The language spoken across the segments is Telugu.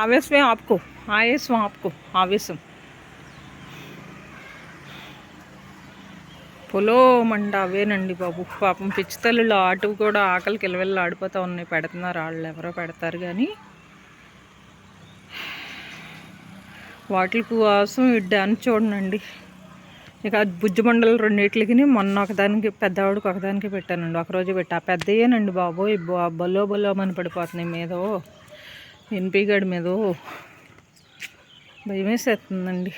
ఆవేశమే ఆపుకో ఆవేశం ఆపుకో ఆవేశం పొలో మండ అవేనండి బాబు పాపం పిచ్చితల్లులు ఆటు కూడా ఆకలి వెళ్ళి ఆడిపోతూ ఉన్నాయి పెడుతున్నారు వాళ్ళు ఎవరో పెడతారు కానీ వాటి కోసం ఇడ్డాను చూడండి ఇక బుజ్జిమండలు రెండింటికి మొన్న ఒకదానికి పెద్దవాడికి ఒకదానికి పెట్టానండి ఒకరోజు పెట్టి ఆ పెద్దయేనండి బాబోయ్ బా- బలో బలో అని పడిపోతున్నాయి మీదో ఎన్పీగడి మీద భయం వేసేస్తుందండి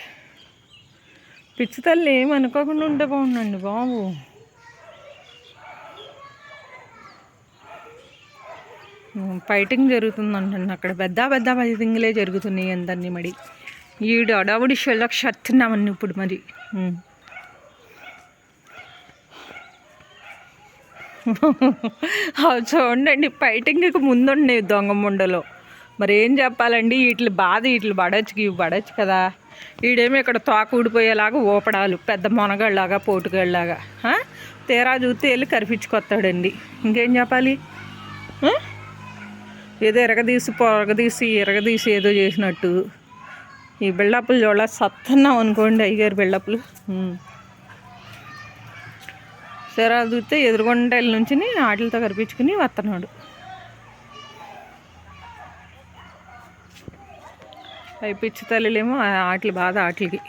పిచ్చి తల్లి ఏమి అనుకోకుండా ఉంటే బాగుండండి బాబు. ఫైటింగ్ జరుగుతుందంటండి అక్కడ. పెద్ద పెద్ద ఫైటింగ్లే జరుగుతున్నాయి అందరినీ మరి. ఈడు అడావుడి షెల్లకు షత్తున్నామని ఇప్పుడు మరి. చూడండి ఫైటింగ్కి ముందుండే దొంగ ముండలో. మరి ఏం చెప్పాలండి? వీటి బాధ వీటి పడచ్చు ఇవి పడచ్చు కదా. వీడేమో ఇక్కడ తోక ఊడిపోయేలాగా ఊపడాలు పెద్ద మొనగళ్ళలాగా పోటుగాళ్ళలాగా. తీరా చూస్తే వెళ్ళి కరిపించుకొస్తాడండి. ఇంకేం చెప్పాలి? ఏదో ఎరగదీసి పొరగదీసి ఎరగదీసి ఏదో చేసినట్టు. ఈ బిళ్ళప్పులు చూడ సత్తన్నాం అనుకోండి అయ్యగారు బిళ్ళప్పులు తీరా సరే చూస్తే ఎదురుగుండల నుంచి ఆటలతో కరిపించుకుని వస్తున్నాడు అవి పిచ్చి తల్లులేమో ఆటలు బాధ ఆటలకి.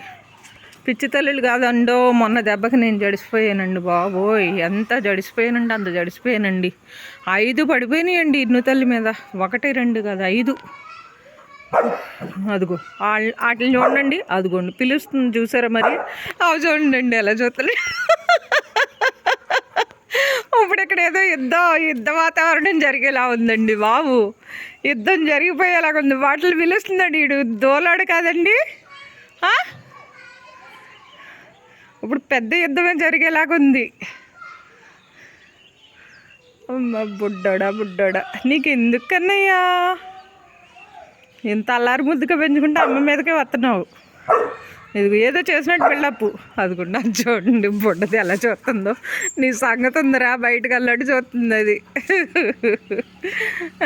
పిచ్చి తల్లులు కాదండో మొన్న దెబ్బకి నేను జడిసిపోయానండి బాబోయ్. ఎంత జడిసిపోయానండి అంత జడిసిపోయానండి. ఐదు పడిపోయినాయండి ఇన్ను తల్లి మీద. ఒకటి రెండు కాదు ఐదు. అదిగో వాళ్ళ- వాటిని చూడండి అదిగోండి. పిలుస్తుంది చూసారా మరి? అవి చూడండి ఎలా చూస్తలే ఇక్కడ ఏదో యుద్ధం యుద్ధ వాతావరణం జరిగేలా ఉందండి బాబు. యుద్ధం జరిగిపోయేలాగా ఉంది. వాటిని పిలుస్తుందండి వీడు దోలాడు కాదండి. ఆ? ఇప్పుడు పెద్ద యుద్ధమే జరిగేలాగా ఉంది. అమ్మ బుడ్డోడా బుడ్డోడా. నీకు ఎందుకన్నయ్యా ఇంత అల్లారి ముద్దుగా పెంచుకుంటే అమ్మ మీదకే వస్తున్నావు ఇది ఏదో చేసినట్టు బిళ్ళప్పు అదికుండా చూడండి బుడ్డది ఎలా చూస్తుందో. నీ సంగతి ఉందిరా బయటకు వెళ్ళట్టు చూస్తుంది అది.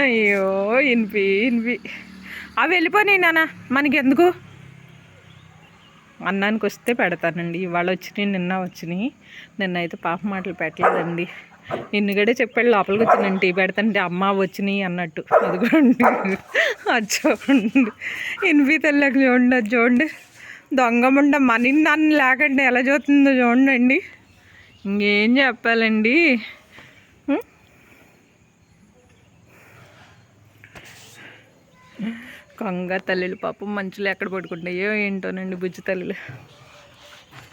అయ్యో ఇనిపి ఇనిపి. అవి వెళ్ళిపోయినాయి నాన్న మనకి ఎందుకు అన్నానికి వస్తే పెడతానండి. ఇవాళ వచ్చినాయి నిన్న వచ్చినాయి. నిన్న అయితే పాప మాటలు పెట్టలేదండి. నిన్నుగడే చెప్పాడు లోపలికి వచ్చి నేను టీ పెడతాంటే అమ్మ వచ్చినాయి అన్నట్టు. అదిగోండి అది చూడండి. ఇన్పి తెల్లకి చూడండి అది చూడండి. దొంగముండ మనీ నన్ను లేకండి ఎలా చూస్తుందో చూడండి ఇంకేం చెప్పాలండి? కొంగ తల్లిలు పాపం మంచులు ఎక్కడ పడుకుంటాయో ఏంటోనండి బుజ్జి తల్లిలు.